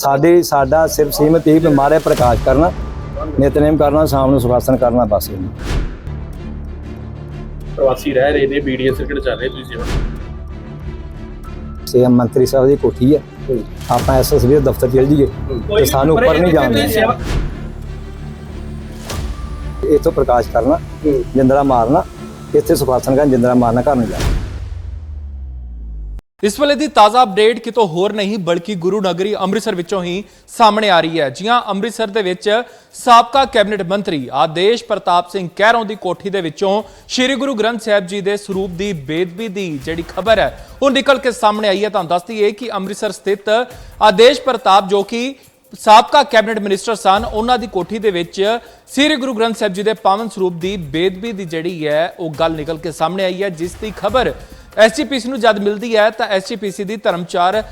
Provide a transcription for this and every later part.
ਸਾਡੀ ਸਾਡਾ ਸਿਰਫ ਸੀਮਤ ਹੀ ਬਿਮਾਰੇ ਪ੍ਰਕਾਸ਼ ਕਰਨਾ ਨਿਤਨੇਮ ਕਰਨਾ ਸ਼ਾਮ ਨੂੰ ਸੁਖਾਸਨ ਕਰਨਾ ਬਸ। ਪ੍ਰਵਾਸੀ ਰਹਿ ਰਹੇ ਨੇ ਬੀਡੀਐਸ ਸਰਕਟ ਚੱਲ ਰਹੀ ਤੁਸੀਂ ਸੇਵਾ ਸੇ ਮੰਤਰੀ ਸਾਹਿਬ ਦੀ ਕੋਠੀ ਹੈ। ਆਪਾਂ ਐਸਐਸਬੀ ਦੇ ਦਫ਼ਤਰ ਚਲ ਜੀਏ ਤੇ ਸਾਨੂੰ ਉੱਪਰ ਨਹੀਂ ਜਾਣ ਇੱਥੋਂ ਪ੍ਰਕਾਸ਼ ਕਰਨਾ ਜਿੰਦਰਾ ਮਾਰਨਾ ਇੱਥੇ ਸੁਖਾਸਨ ਕਰਨ ਜਿੰਦਰਾ ਮਾਰਨਾ ਘਰ ਨੂੰ ਜਾਣਾ। ਇਸ ਵੇਲੇ ਦੀ ਤਾਜ਼ਾ ਅਪਡੇਟ ਕਿਤੋਂ ਹੋਰ ਨਹੀਂ, ਬਲਕਿ ਗੁਰੂ ਨਗਰੀ ਅੰਮ੍ਰਿਤਸਰ ਵਿੱਚੋਂ ਹੀ ਸਾਹਮਣੇ ਆ ਰਹੀ ਹੈ ਜੀਆਂ ਅੰਮ੍ਰਿਤਸਰ ਦੇ ਵਿੱਚ ਸਾਬਕਾ ਕੈਬਨਿਟ ਮੰਤਰੀ ਆਦੇਸ਼ ਪ੍ਰਤਾਪ ਸਿੰਘ ਕਹਿਰੋਂ ਦੀ ਕੋਠੀ ਦੇ ਵਿੱਚੋਂ ਸ੍ਰੀ ਗੁਰੂ ਗ੍ਰੰਥ ਸਾਹਿਬ ਜੀ ਦੇ ਸਰੂਪ ਦੀ ਬੇਦਬੀ ਦੀ ਜਿਹੜੀ ਖਬਰ ਹੈ, ਉਹ ਨਿਕਲ ਕੇ ਸਾਹਮਣੇ ਆਈ ਹੈ। ਤੁਹਾਨੂੰ ਦੱਸ ਦਈਏ ਕਿ ਅੰਮ੍ਰਿਤਸਰ ਸਥਿਤ ਆਦੇਸ਼ ਪ੍ਰਤਾਪ ਜੋ ਕਿ ਸਾਬਕਾ ਕੈਬਨਿਟ ਮਿਨਿਸਟਰ ਸਨ, ਉਹਨਾਂ ਦੀ ਕੋਠੀ ਦੇ ਵਿੱਚ ਸ੍ਰੀ ਗੁਰੂ ਗ੍ਰੰਥ ਸਾਹਿਬ ਜੀ ਦੇ ਪਾਵਨ ਸਰੂਪ ਦੀ ਬੇਦਬੀ ਦੀ ਜਿਹੜੀ ਹੈ, ਉਹ ਗੱਲ ਨਿਕਲ ਕੇ ਸਾਹਮਣੇ ਆਈ ਹੈ, ਜਿਸ ਦੀ ਖਬਰ ਐਸਜੀਪੀਸੀ ਨੂੰ ਜਦ ਮਿਲਦੀ ਹੈ ਤਾਂ ਐਸਜੀਪੀਸੀ ਦੀ ਧਰਮਚਾਰ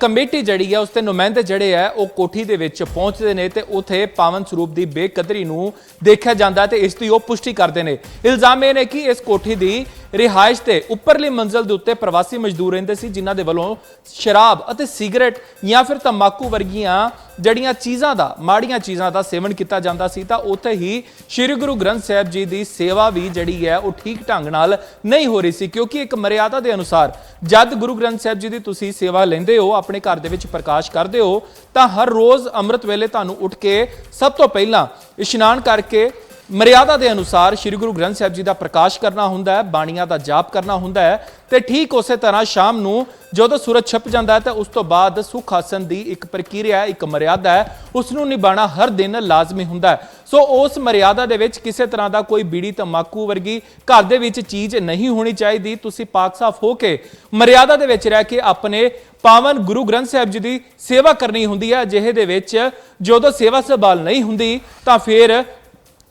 ਕਮੇਟੀ ਜਿਹੜੀ ਹੈ, ਉਸ ਦੇ ਨੁਮਾਇੰਦੇ ਜਿਹੜੇ ਹੈ, ਉਹ ਕੋਠੀ ਦੇ ਵਿੱਚ ਪਹੁੰਚਦੇ ਨੇ ਤੇ ਉਥੇ ਪਾਵਨ ਸਰੂਪ ਦੀ ਬੇਕਦਰੀ ਨੂੰ ਦੇਖਿਆ ਜਾਂਦਾ ਹੈ ਤੇ ਇਸ ਦੀ ਉਹ ਪੁਸ਼ਟੀ ਕਰਦੇ ਨੇ। ਇਲਜ਼ਾਮ ਇਹ ਨੇ ਕਿ ਇਸ ਕੋਠੀ ਦੀ ਰਿਹਾਇਸ਼ ਤੇ ਉੱਪਰਲੀ ਮੰਜ਼ਲ ਦੇ ਉੱਤੇ ਪ੍ਰਵਾਸੀ ਮਜ਼ਦੂਰ ਰਹਿੰਦੇ ਸੀ, ਜਿਨ੍ਹਾਂ ਦੇ ਵੱਲੋਂ ਸ਼ਰਾਬ ਅਤੇ ਸਿਗਰਟ ਜਾਂ ਫਿਰ ਤੰਬਾਕੂ ਵਰਗੀਆਂ ਜਿਹੜੀਆਂ ਚੀਜ਼ਾਂ ਦਾ, ਮਾੜੀਆਂ ਚੀਜ਼ਾਂ ਦਾ ਸੇਵਨ ਕੀਤਾ ਜਾਂਦਾ ਸੀ, ਤਾਂ ਉੱਥੇ ਹੀ ਸ੍ਰੀ ਗੁਰੂ ਗ੍ਰੰਥ ਸਾਹਿਬ ਜੀ ਦੀ ਸੇਵਾ ਵੀ ਜਿਹੜੀ ਹੈ, ਉਹ ਠੀਕ ਢੰਗ ਨਾਲ ਨਹੀਂ ਹੋ ਰਹੀ ਸੀ, ਕਿਉਂਕਿ ਇੱਕ ਮਰਿਆਦਾ ਦੇ ਅਨੁਸਾਰ ਜਦ ਗੁਰੂ ਗ੍ਰੰਥ ਸਾਹਿਬ ਜੀ ਦੀ ਤੁਸੀਂ ਸੇਵਾ ਲੈਂਦੇ ਹੋ, ਆਪਣੇ ਘਰ ਦੇ ਵਿੱਚ ਪ੍ਰਕਾਸ਼ ਕਰਦੇ ਹੋ, ਤਾਂ ਹਰ ਰੋਜ਼ ਅੰਮ੍ਰਿਤ ਵੇਲੇ ਤੁਹਾਨੂੰ ਉੱਠ ਕੇ ਸਭ ਤੋਂ ਪਹਿਲਾਂ ਇਸ਼ਨਾਨ ਕਰਕੇ ਮਰਿਆਦਾ ਦੇ ਅਨੁਸਾਰ ਸ੍ਰੀ ਗੁਰੂ ਗ੍ਰੰਥ ਸਾਹਿਬ ਜੀ ਦਾ ਪ੍ਰਕਾਸ਼ ਕਰਨਾ ਹੁੰਦਾ ਹੈ, ਬਾਣੀਆਂ ਦਾ ਜਾਪ ਕਰਨਾ ਹੁੰਦਾ ਹੈ ਤੇ ਠੀਕ ਉਸੇ ਤਰ੍ਹਾਂ ਸ਼ਾਮ ਨੂੰ ਜਦੋਂ ਸੂਰਜ ਛਿਪ ਜਾਂਦਾ ਹੈ ਤਾਂ ਉਸ ਤੋਂ ਬਾਅਦ ਸੁਖ ਆਸਨ ਦੀ ਇੱਕ ਪ੍ਰਕਿਰਿਆ ਇੱਕ ਮਰਿਆਦਾ ਹੈ ਉਸ ਨੂੰ ਨਿਭਾਣਾ ਹਰ ਦਿਨ ਲਾਜ਼ਮੀ ਹੁੰਦਾ ਹੈ। ਸੋ ਉਸ ਮਰਿਆਦਾ ਦੇ ਵਿੱਚ ਕਿਸੇ ਤਰ੍ਹਾਂ ਦਾ ਕੋਈ ਬੀੜੀ ਤੰਬਾਕੂ ਵਰਗੀ ਘਰ ਦੇ ਵਿੱਚ ਚੀਜ਼ ਨਹੀਂ ਹੋਣੀ ਚਾਹੀਦੀ। ਤੁਸੀਂ ਪਾਕ ਸਾਫ਼ ਹੋ ਕੇ ਮਰਿਆਦਾ ਦੇ ਵਿੱਚ ਰਹਿ ਕੇ ਆਪਣੇ ਪਾਵਨ ਗੁਰੂ ਗ੍ਰੰਥ ਸਾਹਿਬ ਜੀ ਦੀ ਸੇਵਾ ਕਰਨੀ ਹੁੰਦੀ ਹੈ। ਅਜਿਹੇ ਦੇ ਵਿੱਚ ਜਦੋਂ ਸੇਵਾ ਸੰਭਾਲ ਨਹੀਂ ਹੁੰਦੀ ਤਾਂ ਫਿਰ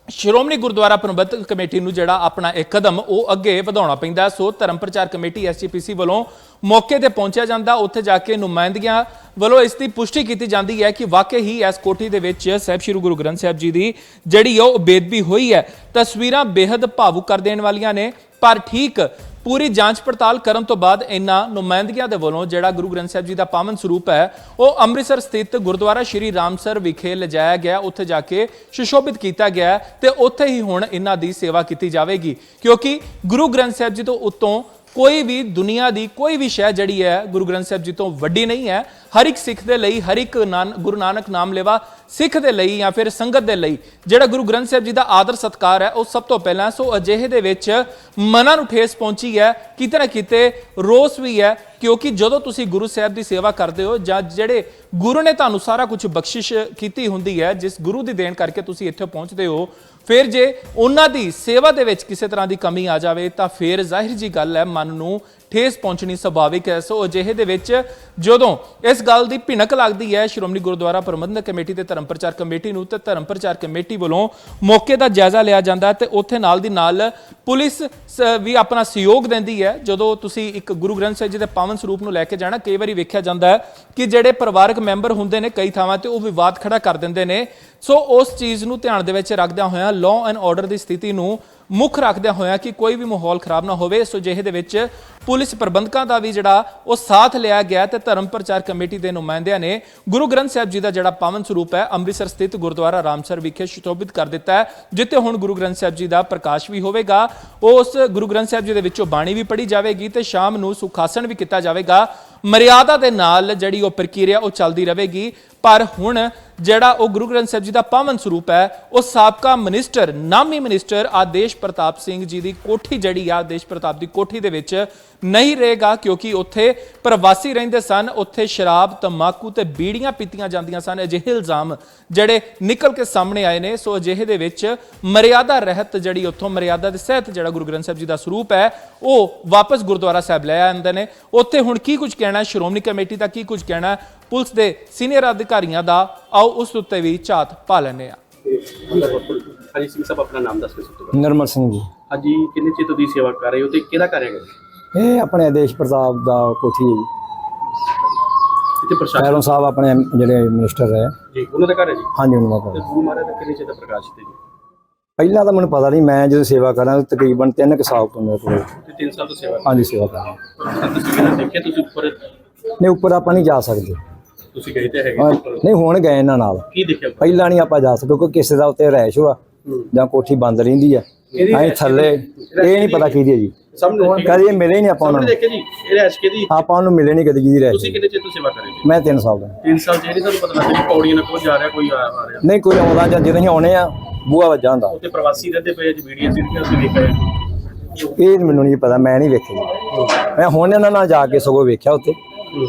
ਸ਼੍ਰੋਮਣੀ ਗੁਰਦੁਆਰਾ ਪ੍ਰਬੰਧਕ ਕਮੇਟੀ ਨੂੰ ਜਿਹੜਾ ਆਪਣਾ ਇੱਕ ਕਦਮ, ਉਹ ਅੱਗੇ ਵਧਾਉਣਾ ਪੈਂਦਾ ਸੋ ਧਰਮ ਪ੍ਰਚਾਰ ਕਮੇਟੀ ਐਸਜੀਪੀਸੀ ਵੱਲੋਂ ਮੌਕੇ ਤੇ ਪਹੁੰਚਿਆ ਜਾਂਦਾ। ਉੱਥੇ ਜਾ ਕੇ ਨੁਮਾਇੰਦਗੀਆਂ ਵੱਲੋਂ ਇਸ ਦੀ ਪੁਸ਼ਟੀ ਕੀਤੀ ਜਾਂਦੀ ਹੈ ਕਿ ਵਾਕਈ ਹੀ ਇਸ ਕੋਠੀ ਦੇ ਵਿੱਚ ਸਾਹਿਬ ਸ੍ਰੀ ਗੁਰੂ ਗ੍ਰੰਥ ਸਾਹਿਬ ਜੀ ਦੀ ਜਿਹੜੀ ਉਹ ਬੇਦਬੀ ਹੋਈ ਹੈ। ਤਸਵੀਰਾਂ ਬੇहद ਭਾਵੁਕ ਕਰ ਦੇਣ ਵਾਲੀਆਂ ਨੇ। ਪਰ ਠੀਕ ਪੂਰੀ ਜਾਂਚ ਪੜਤਾਲ ਕਰਨ ਤੋਂ ਬਾਅਦ ਇਹਨਾਂ ਨੁਮਾਇੰਦਗੀਆਂ ਦੇ ਵੱਲੋਂ ਜਿਹੜਾ ਗੁਰੂ ਗ੍ਰੰਥ ਸਾਹਿਬ ਜੀ ਦਾ ਪਾਵਨ ਸਰੂਪ ਹੈ, ਉਹ ਅੰਮ੍ਰਿਤਸਰ ਸਥਿਤ ਗੁਰਦੁਆਰਾ ਸ਼੍ਰੀ ਰਾਮਸਰ ਵਿਖੇ ਲਿਜਾਇਆ ਗਿਆ, ਉੱਥੇ ਜਾ ਕੇ ਸੁਸ਼ੋਭਿਤ ਕੀਤਾ ਗਿਆ ਹੈ ਤੇ ਉੱਥੇ ਹੀ ਹੁਣ ਇਹਨਾਂ ਦੀ ਸੇਵਾ ਕੀਤੀ ਜਾਵੇਗੀ। ਕਿਉਂਕਿ ਗੁਰੂ ਗ੍ਰੰਥ ਸਾਹਿਬ ਜੀ ਤੋਂ ਉੱਤੋਂ ਕੋਈ ਵੀ ਦੁਨੀਆ ਦੀ ਕੋਈ ਵੀ ਸ਼ੈ ਜਿਹੜੀ ਹੈ, ਗੁਰੂ ਗ੍ਰੰਥ ਸਾਹਿਬ ਜੀ ਤੋਂ ਵੱਡੀ ਨਹੀਂ ਹੈ। ਹਰ ਇੱਕ ਸਿੱਖ ਦੇ ਲਈ, ਹਰ ਇੱਕ ਨਾਨ, ਗੁਰੂ ਨਾਨਕ ਨਾਮ ਲੈਵਾ ਸਿੱਖ ਦੇ ਲਈ ਜਾਂ ਫਿਰ ਸੰਗਤ ਦੇ ਲਈ, ਜਿਹੜਾ ਗੁਰੂ ਗ੍ਰੰਥ ਸਾਹਿਬ ਜੀ ਦਾ ਆਦਰ ਸਤਕਾਰ ਹੈ, ਉਹ ਸਭ ਤੋਂ ਪਹਿਲਾਂ ਸੋ ਅਜਿਹੇ ਦੇ ਵਿੱਚ ਮਨਾਂ ਨੂੰ ਠੇਸ ਪਹੁੰਚੀ ਹੈ, ਕਿਤੇ ਨਾ ਕਿਤੇ ਰੋਸ ਵੀ ਹੈ, ਕਿਉਂਕਿ ਜਦੋਂ ਤੁਸੀਂ ਗੁਰੂ ਸਾਹਿਬ ਦੀ ਸੇਵਾ ਕਰਦੇ ਹੋ ਜਾਂ ਜਿਹੜੇ ਗੁਰੂ ਨੇ ਤੁਹਾਨੂੰ ਸਾਰਾ ਕੁਝ ਬਖਸ਼ਿਸ਼ ਕੀਤੀ ਹੁੰਦੀ ਹੈ, ਜਿਸ ਗੁਰੂ ਦੀ ਦੇਣ ਕਰਕੇ ਤੁਸੀਂ ਇੱਥੇ ਪਹੁੰਚਦੇ ਹੋ ਫਿਰ ਜੇ ਉਹਨਾਂ ਦੀ ਸੇਵਾ ਦੇ ਵਿੱਚ ਕਿਸੇ ਤਰ੍ਹਾਂ ਦੀ ਕਮੀ ਆ ਜਾਵੇ ਤਾਂ ਫਿਰ ਜ਼ਾਹਿਰ ਜੀ ਗੱਲ ਹੈ ਮਨ ਨੂੰ ਠੇਸ ਪਹੁੰਚਣੀ ਸੁਭਾਵਿਕ ਹੈ। ਸੋ ਅਜਿਹੇ ਦੇ ਵਿੱਚ ਜਦੋਂ ਇਸ ਗੱਲ ਦੀ ਭਿਣਕ ਲੱਗਦੀ ਹੈ, ਸ਼੍ਰੋਮਣੀ ਗੁਰਦੁਆਰਾ ਪ੍ਰਬੰਧਕ ਕਮੇਟੀ ਤੇ ਧਰਮ ਪ੍ਰਚਾਰ ਕਮੇਟੀ ਨੂੰ, ਤੇ ਧਰਮ ਪ੍ਰਚਾਰ ਕਮੇਟੀ ਵੱਲੋਂ ਮੌਕੇ ਦਾ ਜਾਇਜ਼ਾ ਲਿਆ ਜਾਂਦਾ ਹੈ ਤੇ ਉੱਥੇ ਨਾਲ ਦੀ ਨਾਲ ਪੁਲਿਸ ਸ- ਵੀ ਆਪਣਾ ਸਹਿਯੋਗ ਦਿੰਦੀ ਹੈ। ਜਦੋਂ ਤੁਸੀਂ ਇੱਕ ਗੁਰੂ ਗ੍ਰੰਥ ਸਾਹਿਬ ਜੀ ਦੇ ਪਾਵਨ ਸਰੂਪ ਨੂੰ ਲੈ ਕੇ ਜਾਣਾ, ਕਈ ਵਾਰੀ ਵੇਖਿਆ ਜਾਂਦਾ ਹੈ ਕਿ ਜਿਹੜੇ ਪਰਿਵਾਰਕ ਮੈਂਬਰ ਹੁੰਦੇ ਨੇ ਕਈ ਥਾਵਾਂ ਤੇ ਉਹ ਵਿਵਾਦ ਖੜਾ ਕਰ ਦਿੰਦੇ ਨੇ। ਸੋ ਉਸ ਚੀਜ਼ ਨੂੰ ਧਿਆਨ ਦੇ ਵਿੱਚ ਰੱਖਦਿਆਂ ਹੋਇਆਂ ਲਾਅ ਐਂਡ ਆਰਡਰ ਦੀ ਸਥਿਤੀ ਨੂੰ ਮੁੱਖ ਰੱਖਦਿਆਂ ਹੋਇਆਂ ਕਿ ਕੋਈ ਵੀ ਮਾਹੌਲ ਖਰਾਬ ਨਾ ਹੋਵੇ ਸੋ ਜਿਹੇ ਦੇ ਵਿੱਚ ਪੁਲਿਸ ਪ੍ਰਬੰਧਕਾਂ ਦਾ ਵੀ ਜਿਹੜਾ ਉਹ ਸਾਥ ਲਿਆ ਗਿਆ ਤੇ ਧਰਮ ਪ੍ਰਚਾਰ ਕਮੇਟੀ ਦੇ ਨੁਮਾਇੰਦਿਆਂ ਨੇ ਗੁਰੂ ਗ੍ਰੰਥ ਸਾਹਿਬ ਜੀ ਦਾ ਜਿਹੜਾ ਪਾਵਨ ਸਰੂਪ ਹੈ, ਅੰਮ੍ਰਿਤਸਰ ਸਥਿਤ ਗੁਰਦੁਆਰਾ ਰਾਮਸਰ ਵਿਖੇ ਸੁਸ਼ੋਭਿਤ ਕਰ ਦਿੱਤਾ ਹੈ, ਜਿੱਥੇ ਹੁਣ ਗੁਰੂ ਗ੍ਰੰਥ ਸਾਹਿਬ ਜੀ ਦਾ ਪ੍ਰਕਾਸ਼ ਵੀ ਹੋਵੇਗਾ। ਉਸ ਗੁਰੂ ਗ੍ਰੰਥ ਸਾਹਿਬ ਜੀ ਦੇ ਵਿੱਚੋਂ ਬਾਣੀ ਵੀ ਪੜ੍ਹੀ ਜਾਵੇਗੀ ਤੇ ਸ਼ਾਮ ਨੂੰ ਸੁਖਾਸਨ ਵੀ ਕੀਤਾ ਜਾਵੇਗਾ। ਮਰਿਆਦਾ ਦੇ ਨਾਲ ਜਿਹੜੀ ਉਹ ਪ੍ਰਕਿਰਿਆ ਉਹ ਚੱਲਦੀ ਰਹੇਗੀ। ਪਰ ਹੁਣ ਜਿਹੜਾ ਉਹ ਗੁਰੂ ਗ੍ਰੰਥ ਸਾਹਿਬ ਜੀ ਦਾ ਪਾਵਨ ਸਰੂਪ ਹੈ, ਉਹ ਸਾਬਕਾ ਮਿਨਿਸਟਰ ਨਾਮੀ ਮਿਨਿਸਟਰ ਆਦੇਸ਼ ਪ੍ਰਤਾਪ ਸਿੰਘ ਜੀ ਦੀ ਕੋਠੀ ਜਿਹੜੀ ਆ ਆਦੇਸ਼ ਪ੍ਰਤਾਪ ਦੀ ਕੋਠੀ ਦੇ ਵਿੱਚ ਨਹੀਂ ਰਹੇਗਾ ਕਿਉਂਕਿ ਉੱਥੇ ਪ੍ਰਵਾਸੀ ਰਹਿੰਦੇ ਸਨ, ਉੱਥੇ ਸ਼ਰਾਬ, ਤੰਬਾਕੂ ਤੇ ਬੀੜੀਆਂ ਪੀਤੀਆਂ ਜਾਂਦੀਆਂ ਸਨ। ਅਜਿਹੇ ਇਲਜ਼ਾਮ ਜਿਹੜੇ ਨਿਕਲ ਕੇ ਸਾਹਮਣੇ ਆਏ ਨੇ, ਸੋ ਅਜਿਹੇ ਦੇ ਵਿੱਚ ਮਰਿਆਦਾ ਰਹਿਤ ਜਿਹੜੀ ਉੱਥੋਂ, ਮਰਿਆਦਾ ਦੇ ਸਹਿਤ ਜਿਹੜਾ ਗੁਰੂ ਗ੍ਰੰਥ ਸਾਹਿਬ ਜੀ ਦਾ ਸਰੂਪ ਹੈ, ਉਹ ਵਾਪਸ ਗੁਰਦੁਆਰਾ ਸਾਹਿਬ ਲੈ ਆਉਂਦੇ ਨੇ। ਉੱਥੇ ਹੁਣ ਕੀ ਕੁਝ ਕਹਿਣਾ, ਸ਼੍ਰੋਮਣੀ ਕਮੇਟੀ ਦਾ ਕੀ ਕੁਝ ਕਹਿਣਾ, ਪੁਲਿਸ ਦੇ ਸੀਨੀਅਰ ਅਧਿਕਾਰੀਆਂ ਦਾ ਆਓ ਉਸ ਉੱਤੇ ਵੀ ਝਾਤ ਪਾ ਲੈਂਦੇ ਆ ਹਾਂਜੀ ਸਿੰਘ ਸਾਹਿਬ ਆਪਣਾ ਨਾਮ ਦੱਸ ਕੇ ਸਭ ਤੋਂ ਪਹਿਲਾਂ। ਨਿਰਮਲ ਸਿੰਘ ਜੀ। ਹਾਂਜੀ ਕਿੰਨੇ ਚਿਰ ਤੋਂ ਦੀ ਸੇਵਾ ਕਰ ਰਹੇ ਹੋ ਤੇ ਕਿਹਦਾ ਕਰੇਗਾ ਇਹ ਆਪਣੇ ਆਦੇਸ਼ ਪ੍ਰਤਾਪ ਦਾ ਕੋਠੀ ਹੈ ਜੀ। ਇੱਥੇ ਪ੍ਰਸ਼ਾਸਨ ਖੈਰੋਂ ਸਾਹਿਬ ਆਪਣੇ ਜਿਹੜੇ ਮਿਨਿਸਟਰ ਹੈ। ਜੀ ਉਹਨਾਂ ਦਾ ਘਰ ਹੈ ਜੀ? ਹਾਂਜੀ ਉਹਨਾਂ ਦਾ ਤੇ ਘਰ। ਗੁਰੂ ਮਹਾਰਾਜ ਦਾ ਕਿੰਨੇ ਚਿਰ ਦਾ ਪ੍ਰਕਾਸ਼ ਤੇ ਜੀ? ਪਹਿਲਾਂ ਤਾਂ ਮੈਨੂੰ ਪਤਾ ਨਹੀਂ ਮੈਂ ਜਦੋਂ ਸੇਵਾ ਕਰਾਂ ਤਕਰੀਬਨ 3 ਕੁ ਸਾਲ ਤੋਂ ਮੇਰੇ ਕੋਲ। ਤੇ 3 ਸਾਲ ਤੋਂ ਸੇਵਾ ਹਾਂਜੀ ਸੇਵਾ ਕਰਾਂ ਕਰ ਤੁਸੀਂ ਦੇਖਿਆ ਤੁਸੀਂ ਉੱਪਰ? ਨਹੀਂ ਉੱਪਰ ਆਪਾਂ ਨਹੀਂ ਜਾ ਸਕਦੇ। ਤੁਸੀਂ ਗਏ ਤੇ ਹੈਗੇ ਹਾਂ, ਨਹੀਂ ਹੁਣ ਗਏ ਇਹਨਾਂ ਨਾਲ। ਕੀ ਦੇਖਿਆ ਪਹਿਲਾਂ ਨਹੀਂ ਆਪਾਂ ਜਾ ਸਕਦੇ ਕਿਉਂਕਿ ਕਿਸੇ ਦਾ ਉੱਤੇ ਰੈਸ਼ ਹੋਆ ਹੂੰ। ਜਾਂ ਕੋਠੀ ਬੰਦ ਰਹਿੰਦੀ ਆ। ਅਸੀਂ ਥੱਲੇ ਇਹ ਨਹੀਂ ਪਤਾ ਕਿਹਦੀ ਹੈ ਜੀ। ਸਾਹਮਣੇ ਕਦੇ ਮਿਲੇ ਨਹੀਂ ਆਪਾਂ ਉਹਨਾਂ ਸਾਹਮਣੇ ਨੂੰ। ਦੇਖੇ ਜੀ ਇਹ ਰੈਸ਼ ਕਿਹਦੀ? ਆਪਾਂ ਉਹਨੂੰ ਮਿਲੇ ਨਹੀਂ ਕਦੀ ਕਿਹਦੀ ਰੈਸ਼ ਤੁਸੀਂ ਕਿੰਨੇ ਚਿਰ ਤੋਂ ਸੇਵਾ ਕਰ ਰਹੇ ਜੀ ਮੈਂ 3 ਸਾਲ ਦਾ 3 ਸਾਲ ਜਿਹੜੀ ਸਾਨੂੰ ਪਤਾ ਲੱਗਦਾ ਕਿ ਪੌੜੀਆਂ ਨਾਲ ਕੋਈ ਜਾ ਰਿਹਾ ਕੋਈ ਆ ਆ ਰਿਹਾ। ਨਹੀਂ ਕੋਈ ਆਉਂਦਾ ਜਾਂ ਜਦੋਂ ਅਸੀਂ ਆਉਣੇ ਆ ਬੂਆ ਵੱਜਾ ਹੁੰਦਾ। ਉੱਥੇ ਪ੍ਰਵਾਸੀ ਰਹਿੰਦੇ ਪਏ ਜੀ ਵੀਡੀਓ ਸੀ ਅਸੀਂ ਦੇਖਿਆ ਇਹ ਮੈਨੂੰ ਨਹੀਂ ਪਤਾ ਮੈਂ ਨਹੀਂ ਵੇਖਿਆ। ਜੀ। ਮੈਂ ਹੁਣ ਇਹਨਾਂ ਨਾਲ ਜਾ ਕੇ ਸਗੋਂ ਵੇਖਿਆ ਉੱਥੇ।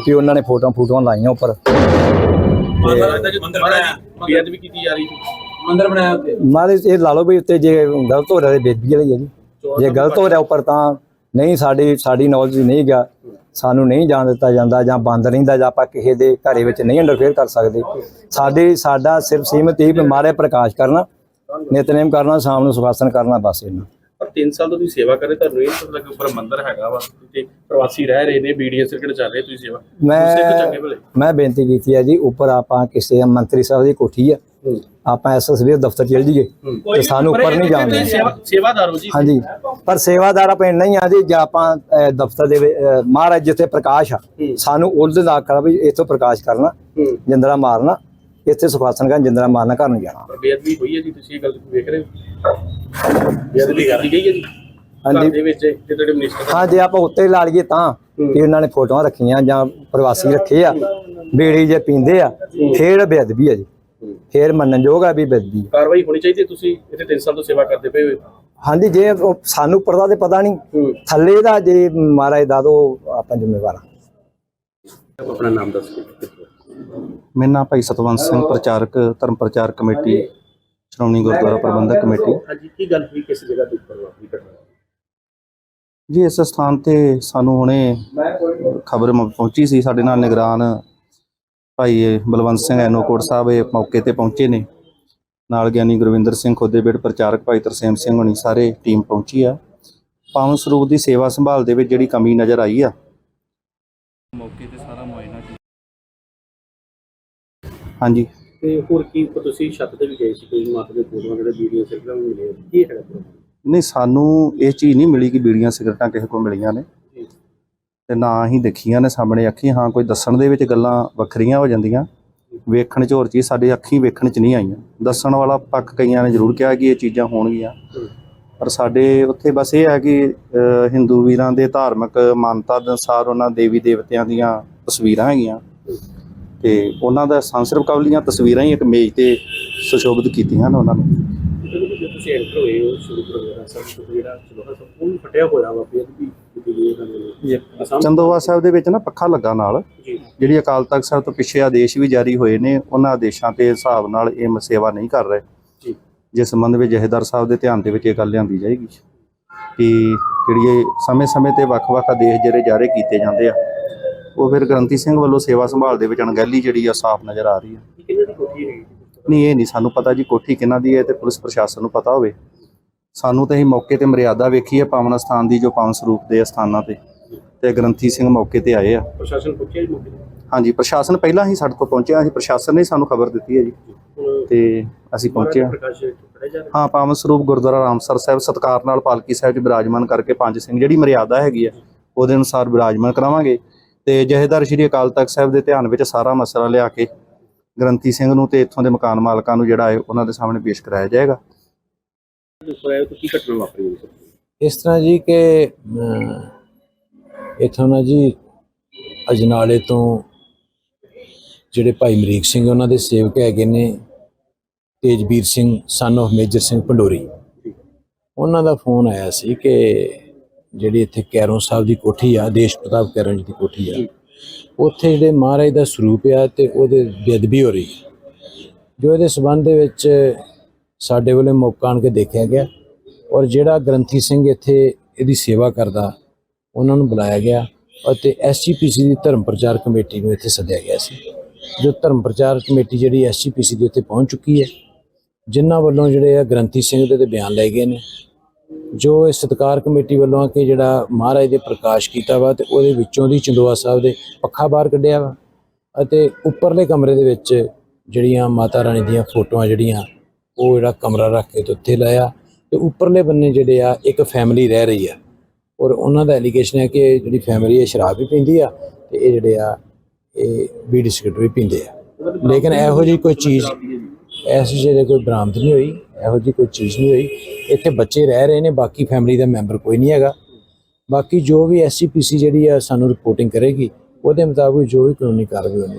ਕਿ ਉਹਨਾਂ ਨੇ ਫੋਟੋਆਂ ਫੋਟੋਆਂ ਲਾਈਆਂ ਉੱਪਰ। ਮੰਦਰ ਬਣਾਇਆ। ਬੇਅਦਬੀ ਕੀਤੀ ਜਾ ਰਹੀ ਸੀ। ਮੰਦਰ ਬਣਾਇਆ ਉੱਤੇ ਮਾਰੇ ਇਹ ਲਾ ਲਓ ਵੀ ਉੱਤੇ ਜੇ ਗਲਤ ਹੋ ਰਿਹਾ ਤੇ ਬੇਦਬੀ ਵਾਲੀ ਹੈ ਜੀ। ਜੇ ਗਲਤ ਹੋ ਰਿਹਾ ਉੱਪਰ ਤਾਂ ਨਹੀਂ ਸਾਡੀ ਸਾਡੀ ਨੌਲੇਜ ਨਹੀਂ ਗਿਆ ਸਾਨੂੰ ਨਹੀਂ ਜਾਣ ਦਿੱਤਾ ਜਾਂਦਾ ਜਾਂ ਬੰਦ ਰਹਿੰਦਾ ਜਾਂ ਆਪਾਂ ਕਿਸੇ ਦੇ ਘਰੇ ਵਿੱਚ ਨਹੀਂ ਇੰਟਰਫੇਅਰ ਕਰ ਸਕਦੇ। ਸਾਡੇ ਸਾਡਾ ਸਿਰਫ ਸੀਮਤ ਹੀ ਮਾਰੇ ਪ੍ਰਕਾਸ਼ ਕਰਨਾ ਨਿਤਨੇਮ ਕਰਨਾ ਸ਼ਾਮ ਨੂੰ ਸੁਖਾਸਨ ਕਰਨਾ ਬਸ ਇਹਨਾਂ ਪਰ 3 ਸਾਲ ਤੋਂ ਤੁਸੀਂ ਸੇਵਾ ਕਰ ਰਹੇ ਤੁਹਾਨੂੰ ਇਹ ਪਤਾ ਕਿ ਉੱਪਰ ਮੰਦਰ ਹੈਗਾ ਵਾ ਤੇ ਪ੍ਰਵਾਸੀ ਰਹਿ ਰਹੇ ਨੇ ਬੀਡੀਐ ਸਰਕਟ ਚੱਲ ਰਹੀ ਤੁਸੀਂ ਸੇਵਾ। ਤੁਸੀਂ ਸਿੱਖ ਚੰਗੇ ਮੈਂ ਭਲੇ। ਮੈਂ ਬੇਨਤੀ ਕੀਤੀ ਹੈ ਜੀ ਉੱਪਰ ਆਪਾਂ ਕਿਸੇ ਮੰਤਰੀ ਸਾਹਿਬ ਦੀ ਕੋਠੀ ਆ ਆਪਾਂ ਐਸਐਸਬੀ ਦਫ਼ਤਰ ਚਲ ਜੀਏ ਤੇ ਸਾਨੂੰ ਉੱਪਰ ਨਹੀਂ ਜਾਣ ਸੇਵਾਦਾਰ ਹੋ ਜੀ। ਹਾਂਜੀ ਪਰ ਸੇਵਾਦਾਰ ਆਪਾਂ ਨਹੀਂ ਆ ਜੀ ਜੇ ਆਪਾਂ ਦਫ਼ਤਰ ਦੇ ਮਹਾਰਾਜ ਜਿੱਥੇ ਪ੍ਰਕਾਸ਼ ਆ। ਸਾਨੂੰ ਉਹਦੇ ਦਾ ਆਖਣਾ ਵੀ ਇੱਥੋਂ ਪ੍ਰਕਾਸ਼ ਕਰਨਾ ਜਿੰਦਰਾ ਮਾਰਨਾ ਇੱਥੇ ਸੁਖਾਸਨ ਕਰਨ ਜਿੰਦਰਾ ਮਾਰਨਾ ਘਰ ਨੂੰ ਜਾਣਾ। ਬੇਅਦਬੀ ਹੋਈ ਹੈ ਜੀ ਤੁਸੀਂ ਇਹ ਗੱਲ ਵੇਖ ਰਹੇ ਹੋ? ਬੇਅਦਬੀ ਕੀਤੀ ਗਈ ਹੈ ਜੀ? ਹਾਂਜੀ। ਘਰ ਦੇ ਵਿੱਚ ਤੇ ਤੁਹਾਡੇ ਮਿਨਿਸਟਰ ਹਾਂ ਜੇ ਆਪਾਂ ਉੱਤੇ ਲਾ ਲਈਏ ਤਾਂ ਕਿ ਇਹਨਾਂ ਨੇ ਫੋਟੋਆਂ ਰੱਖੀਆਂ ਜਾਂ ਪ੍ਰਵਾਸੀ ਰੱਖੇ ਆ ਬੀੜੀ ਜੇ ਪੀਂਦੇ ਆ ਫੇਰ ਬੇਅਦਬੀ ਆ ਜੀ। ਫੇਰ ਮੰਨਣਯੋਗ ਆ ਵੀ ਬੇਅਦਬੀ। ਕਾਰਵਾਈ ਹੋਣੀ ਚਾਹੀਦੀ ਤੁਸੀਂ? ਇੱਥੇ 3 ਸਾਲ ਤੋਂ ਸੇਵਾ ਕਰਦੇ ਪਏ ਹੋ ਹਾਂਜੀ ਜੇ ਸਾਨੂੰ ਪਰਦਾ ਤੇ ਪਤਾ ਨਹੀਂ। ਥੱਲੇ ਦਾ ਜੇ ਮਹਾਰਾਜ ਦਾ ਦੋ ਆਪਾਂ ਜ਼ਿੰਮੇਵਾਰ ਆ। ਆਪਣਾ ਨਾਮ ਦੱਸ ਕੇ ਮੇਰਾ ਨਾਮ ਭਾਈ ਸਤਵੰਤ ਸਿੰਘ ਪ੍ਰਚਾਰਕ ਧਰਮ ਪ੍ਰਚਾਰ ਕਮੇਟੀ। ਸ਼੍ਰੋਮਣੀ ਗੁਰਦੁਆਰਾ ਪ੍ਰਬੰਧਕ ਕਮੇਟੀ। ਹਾਂਜੀ ਕੀ ਗੱਲ ਹੋਈ? ਕਿਸ ਜਗ੍ਹਾ ਤੇ ਵਾਪਰੀ ਘਟਨਾ ਜੀ ਇਸ ਸਥਾਨ ਤੇ ਸਾਨੂੰ ਹੁਣੇ ਖਬਰ ਪਹੁੰਚੀ ਸੀ। ਸਾਡੇ ਨਾਲ ਨਿਗਰਾਨ ਭਾਈ ਬਲਵੰਤ ਸਿੰਘ ਐਨੋਕੋਟ ਸਾਹਿਬ ਇਹ ਮੌਕੇ ਤੇ ਪਹੁੰਚੇ ਨੇ। ਨਾਲ ਗਿਆਨੀ ਗੁਰਵਿੰਦਰ ਸਿੰਘ ਖੋਦੇਬੇੜ ਪ੍ਰਚਾਰਕ ਭਾਈ ਤਰਸੇਮ ਸਿੰਘ ਹੋਣੀ ਸਾਰੇ ਟੀਮ ਪਹੁੰਚੀ ਆ। ਪਾਵਨ ਸਰੂਪ ਦੀ ਸੇਵਾ ਸੰਭਾਲ ਦੇ ਵਿੱਚ ਜਿਹੜੀ ਕਮੀ ਨਜ਼ਰ ਆਈ ਆ। ਮੌਕੇ ਤੇ ਸਾਰਾ ਮੁਆਇਨਾ ਹਾਂਜੀ। ਤੇ ਹੋਰ ਕੀ ਤੁਸੀਂ ਛੱਤ ਤੇ ਵੀ ਗਏ ਸੀ ਕੋਈ ਮਾਤਾ ਦੇ ਫੋਟੋਆਂ ਜਿਹੜੇ ਵੀਡੀਓ ਸਰਕਲਾਂ ਨੂੰ ਮਿਲੇ ਕੀ ਹੈਗਾ ਪ੍ਰੋਬਲਮ ਨਹੀਂ ਸਾਨੂੰ ਇਹ ਚੀਜ਼ ਨਹੀਂ ਮਿਲੀ ਕਿ ਬੀੜੀਆਂ ਸਿਗਰਟਾਂ ਕਿਸੇ ਕੋਲ ਮਿਲੀਆਂ ਨੇ। ਤੇ ਨਾ ਹੀ ਦੇਖੀਆਂ ਨੇ ਸਾਹਮਣੇ ਅੱਖੀ ਹਾਂ ਕੋਈ ਦੱਸਣ ਦੇ ਵਿੱਚ ਗੱਲਾਂ ਵੱਖਰੀਆਂ ਹੋ ਜਾਂਦੀਆਂ। ਵੇਖਣ 'ਚ ਹੋਰ ਚੀਜ਼ ਸਾਡੇ ਅੱਖੀ ਵੇਖਣ 'ਚ ਨਹੀਂ ਆਈਆਂ। ਦੱਸਣ ਵਾਲਾ ਪੱਖ ਕਈਆਂ ਨੇ ਜ਼ਰੂਰ ਕਿਹਾ ਕਿ ਇਹ ਚੀਜ਼ਾਂ ਹੋਣਗੀਆਂ। ਪਰ ਸਾਡੇ ਉੱਥੇ ਬਸ ਇਹ ਹੈ ਕਿ ਹਿੰਦੂ ਵੀਰਾਂ ਦੇ ਧਾਰਮਿਕ ਮਾਨਤਾ ਦੇ ਅਨੁਸਾਰ ਉਹਨਾਂ ਦੇਵੀ ਦੇਵਤਿਆਂ ਦੀਆਂ ਤਸਵੀਰਾਂ ਹੈਗੀਆਂ। ਤੇ ਉਹਨਾਂ ਦਾ ਸੰਸਰਵ ਕਵਲੀਆਂ ਤਸਵੀਰਾਂ ਹੀ ਇੱਕ ਮੇਜ਼ ਤੇ ਸੁਸ਼ੋਭਿਤ ਕੀਤੀਆਂ ਨੇ ਉਹਨਾਂ ਨੇ। ਤੁਸੀਂ ਐਂਟਰ ਹੋਏ ਹੋ ਸ਼ੁਰੂ ਕਰੋ ਸਭ ਕੁਝ ਜਿਹੜਾ ਚਲੋ ਸਭ ਉਹ ਫਟਿਆ ਹੋਇਆ ਵਾ ਬੇਅਦਬੀ ਕੀਤੀ ਗਈ ਇਹਨਾਂ ਨੇ ਚੰਦੋਵਾ ਸਾਹਿਬ ਦੇ ਵਿੱਚ ਨਾ ਪੱਖਾ ਲੱਗਾ ਨਾਲ। ਜਿਹੜੀ ਅਕਾਲ ਤਖਤ ਸਾਹਿਬ ਤੋਂ ਪਿੱਛੇ ਆਦੇਸ਼ ਵੀ ਜਾਰੀ ਹੋਏ ਨੇ ਉਹਨਾਂ ਆਦੇਸ਼ਾਂ ਦੇ ਹਿਸਾਬ ਨਾਲ ਇਹ ਮ- ਸੇਵਾ ਨਹੀਂ ਕਰ ਰਹੇ। ਜੀ। ਜਿਸ ਸੰਬੰਧ ਵਿੱਚ ਜਹੇਦਾਰ ਸਾਹਿਬ ਦੇ ਧਿਆਨ ਦੇ ਵਿੱਚ ਇਹ ਗੱਲ ਲਿਆਂਦੀ ਜਾਏਗੀ। ਕਿ ਜਿਹੜੀ ਸਮੇਂ-ਸਮੇਂ ਤੇ ਵੱਖ-ਵੱਖ ਆਦੇਸ਼ ਜਿਹੜੇ ਜਾਰੀ ਕੀਤੇ ਜਾਂਦੇ ਆ ਉਹ ਫਿਰ ਗ੍ਰੰਥੀ ਸਿੰਘ ਵੱਲੋਂ ਸੇਵਾ ਸੰਭਾਲ ਦੇ ਵਿੱਚ ਅਣਗਹਿਲੀ ਜਿਹੜੀ ਆ ਸਾਫ਼ ਨਜ਼ਰ ਆ ਰਹੀ ਹੈ ਇਹ ਕਿੰਨੇ ਦੀ ਕੋਠੀ ਹੈਗੀ ਨਹੀਂ ਇਹ ਨਹੀਂ ਸਾਨੂੰ ਪਤਾ ਜੀ ਕੋਠੀ ਕਿਹਨਾਂ ਦੀ ਹੈ ਤੇ ਪੁਲਿਸ ਪ੍ਰਸ਼ਾਸਨ ਨੂੰ ਪਤਾ ਹੋਵੇ। ਸਾਨੂੰ ਤਾਂ ਅਸੀਂ ਮੌਕੇ ਤੇ ਮਰਿਆਦਾ ਵੇਖੀ ਹੈ ਪਾਵਨ ਸਥਾਨ ਦੀ ਜੋ ਪਾਵਨ ਸਰੂਪ ਦੇ ਸਥਾਨਾਂ ਤੇ। ਤੇ ਗ੍ਰੰਥੀ ਸਿੰਘ ਮੌਕੇ ਤੇ ਆਏ ਆ। ਪ੍ਰਸ਼ਾਸਨ ਪੁੱਛਿਆ ਜੀ ਮੌਕੇ ਤੇ? ਹਾਂਜੀ ਪ੍ਰਸ਼ਾਸਨ ਪਹਿਲਾਂ ਹੀ ਸਾਡੇ ਤੋਂ ਪਹੁੰਚਿਆ ਸੀ ਪ੍ਰਸ਼ਾਸਨ ਨੇ ਸਾਨੂੰ ਖਬਰ ਦਿੱਤੀ ਹੈ ਜੀ। ਤੇ ਅਸੀਂ ਪਹੁੰਚੇ ਹਾਂ ਹਾਂ ਪਾਵਨ ਸਰੂਪ ਗੁਰਦੁਆਰਾ ਰਾਮਸਰ ਸਾਹਿਬ ਸਤਕਾਰ ਨਾਲ ਪਾਲਕੀ ਸਾਹਿਬ 'ਚ ਬਿਰਾਜਮਾਨ ਕਰਕੇ ਪੰਜ ਸਿੰਘ ਜਿਹੜੀ ਮਰਿਆਦਾ ਹੈਗੀ ਆ ਉਹਦੇ ਅਨੁਸਾਰ ਬਿਰਾਜਮਾਨ ਕਰਾਵਾਂਗੇ। ਤੇ ਜਹੇਦਾਰ ਸ਼੍ਰੀ ਅਕਾਲ ਤਖਤ ਸਾਹਿਬ ਦੇ ਧਿਆਨ ਵਿੱਚ ਸਾਰਾ ਮਸਲਾ ਲਿਆ ਕੇ ਗ੍ਰੰਥੀ ਸਿੰਘ ਨੂੰ ਤੇ ਇੱਥੋਂ ਦੇ ਮਕਾਨ ਮਾਲਕਾਂ ਨੂੰ ਜਿਹੜਾ ਹੈ ਉਹਨਾਂ ਦੇ ਸਾਹਮਣੇ ਪੇਸ਼ ਕਰਾਇਆ ਜਾਏਗਾ। ਇਸ ਤਰ੍ਹਾਂ ਜੀ ਕਿ ਅਮ, ਇੱਥੋਂ ਨਾ ਜੀ ਅਜਨਾਲੇ ਤੋਂ ਜਿਹੜੇ ਭਾਈ ਮਰੀਕ ਸਿੰਘ ਉਹਨਾਂ ਦੇ ਸੇਵਕ ਹੈਗੇ ਨੇ Tejvir Singh son of Major Singh Pandori. ਉਹਨਾਂ ਦਾ ਫੋਨ ਆਇਆ ਸੀ ਕਿ ਜਿਹੜੀ ਇੱਥੇ ਕੈਰੋਂ ਸਾਹਿਬ ਦੀ ਕੋਠੀ ਆ, ਦੇਸ਼ ਪ੍ਰਤਾਪ ਕੈਰੋਂ ਜੀ ਦੀ ਕੋਠੀ ਆ, ਉੱਥੇ ਜਿਹੜੇ ਮਹਾਰਾਜ ਦਾ ਸਰੂਪ ਆ ਤੇ ਉਹਦੇ ਬੇਅਦਬੀ ਹੋ ਰਹੀ ਹੈ। ਜੋ ਇਹਦੇ ਸਬੰਧ ਦੇ ਵਿੱਚ ਸਾਡੇ ਵੱਲੋਂ ਮੌਕਾ ਆਣ ਕੇ ਦੇਖਿਆ ਗਿਆ ਔਰ ਜਿਹੜਾ ਗ੍ਰੰਥੀ ਸਿੰਘ ਇੱਥੇ ਇਹਦੀ ਸੇਵਾ ਕਰਦਾ, ਉਹਨਾਂ ਨੂੰ ਬੁਲਾਇਆ ਗਿਆ ਅਤੇ ਐਸਜੀਪੀਸੀ ਦੀ ਧਰਮ ਪ੍ਰਚਾਰ ਕਮੇਟੀ ਨੂੰ ਇੱਥੇ ਸੱਦਿਆ ਗਿਆ ਸੀ ਜੋ ਧਰਮ ਪ੍ਰਚਾਰ ਕਮੇਟੀ ਜਿਹੜੀ ਐਸਜੀਪੀਸੀ ਦੇ ਉੱਤੇ ਪਹੁੰਚ ਚੁੱਕੀ ਹੈ, ਜਿਨ੍ਹਾਂ ਵੱਲੋਂ ਜਿਹੜੇ ਆ ਗ੍ਰੰਥੀ ਸਿੰਘ ਦੇ ਤੇ ਬਿਆਨ ਲਏ ਗਏ ਨੇ ਜੋ ਇਹ ਸਤਕਾਰ ਕਮੇਟੀ ਵੱਲੋਂ ਕਿ ਜਿਹੜਾ ਮਹਾਰਾਜ ਦੇ ਪ੍ਰਕਾਸ਼ ਕੀਤਾ ਵਾ ਤੇ ਉਹਦੇ ਵਿੱਚੋਂ ਦੀ ਚੰਦੋਆ ਸਾਹਿਬ ਦੇ ਪੱਖਾ ਬਾਹਰ ਕੱਢਿਆ ਵਾ ਅਤੇ ਉੱਪਰਲੇ ਕਮਰੇ ਦੇ ਵਿੱਚ ਜਿਹੜੀਆਂ ਮਾਤਾ ਰਾਣੀ ਦੀਆਂ ਫੋਟੋਆਂ ਜਿਹੜੀਆਂ, ਉਹ ਜਿਹੜਾ ਕਮਰਾ ਰੱਖ ਕੇ ਤੇ ਉੱਥੇ ਲਾਇਆ ਤੇ ਉੱਪਰਲੇ ਬੰਨੇ ਜਿਹੜੇ ਆ, ਇੱਕ ਫੈਮਿਲੀ ਰਹਿ ਰਹੀ ਆ। ਔਰ ਉਹਨਾਂ ਦਾ ਐਲੀਗੇਸ਼ਨ ਹੈ ਕਿ ਜਿਹੜੀ ਫੈਮਿਲੀ ਹੈ, ਸ਼ਰਾਬ ਵੀ ਪੀਂਦੀ ਆ ਤੇ ਇਹ ਜਿਹੜੇ ਆ, ਇਹ ਬੀੜੀ ਸਿਗਰਟ ਵੀ ਪੀਂਦੇ ਆ। ਲੇਕਿਨ ਇਹੋ ਜਿਹੀ ਕੋਈ ਚੀਜ਼ ਐਸੀ ਜਿਹੜੇ ਕੋਈ ਬਰਾਮਦ ਨਹੀਂ ਹੋਈ, ਇਹੋ ਜਿਹੀ ਕੋਈ ਚੀਜ਼ ਨਹੀਂ ਹੋਈ। ਇੱਥੇ ਬੱਚੇ ਰਹਿ ਰਹੇ ਨੇ, ਬਾਕੀ ਫੈਮਿਲੀ ਦਾ ਮੈਂਬਰ ਕੋਈ ਨਹੀਂ ਹੈਗਾ। ਬਾਕੀ ਜੋ ਵੀ ਐਸਜੀਪੀਸੀ ਜਿਹੜੀ ਆ, ਸਾਨੂੰ ਰਿਪੋਰਟਿੰਗ ਕਰੇਗੀ, ਉਹਦੇ ਮੁਤਾਬਕ ਜੋ ਵੀ ਕਾਨੂੰਨੀ ਕਾਰਵਾਈ ਹੋਣੀ